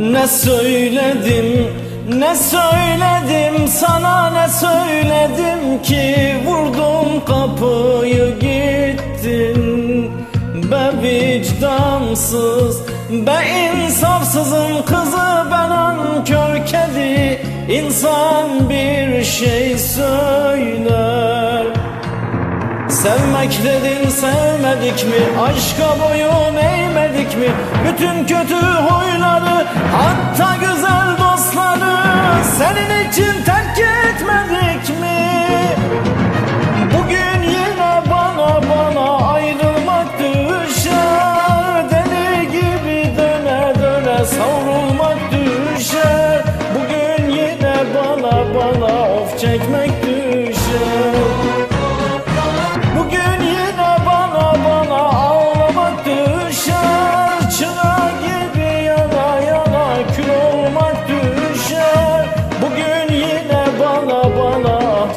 Ne söyledim, ne söyledim sana ne söyledim ki? Vurdum kapıyı gittin. Be vicdansız, be insafsızın kızı Ben ankör kedi, insan bir şey söyler Sevmek dedin sevmedik mi? Aşka boyun eğmedik mi? Bütün kötü huyları hatta güzel dostları Senin için terk etmedik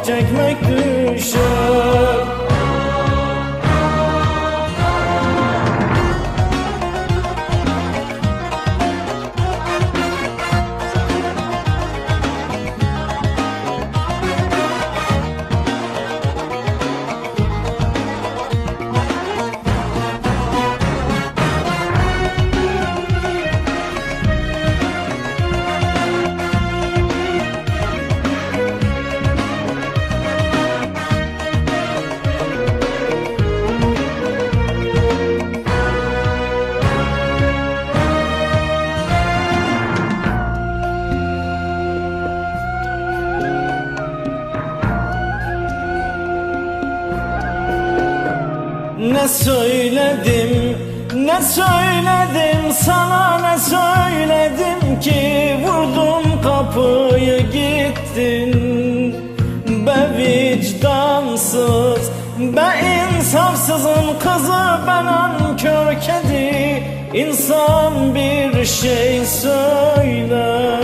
bana ah çekmek Ne söyledim, ne söyledim sana ne söyledim ki Vurdum kapıyı gittin Be vicdansız, be insafsızın kızı Ben ankör kedi, insan bir şey söyler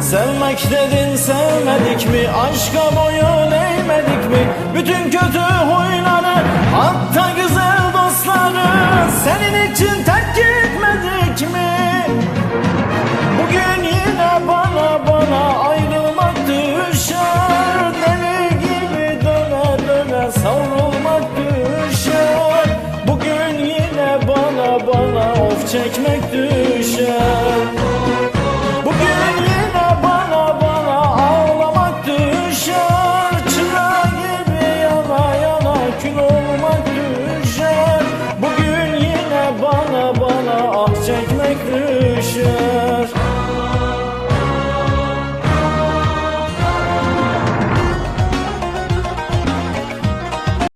Sevmek dedin sevmedik mi? Aşka boyun eğmedik mi? Bütün kötü huyları hatta güzel dostları Senin için terk etmedik mi? Bugün yine bana bana ayrılmak düşer. Deli gibi döne döne savrulmak düşer. Bugün yine bana bana of çekmek düşer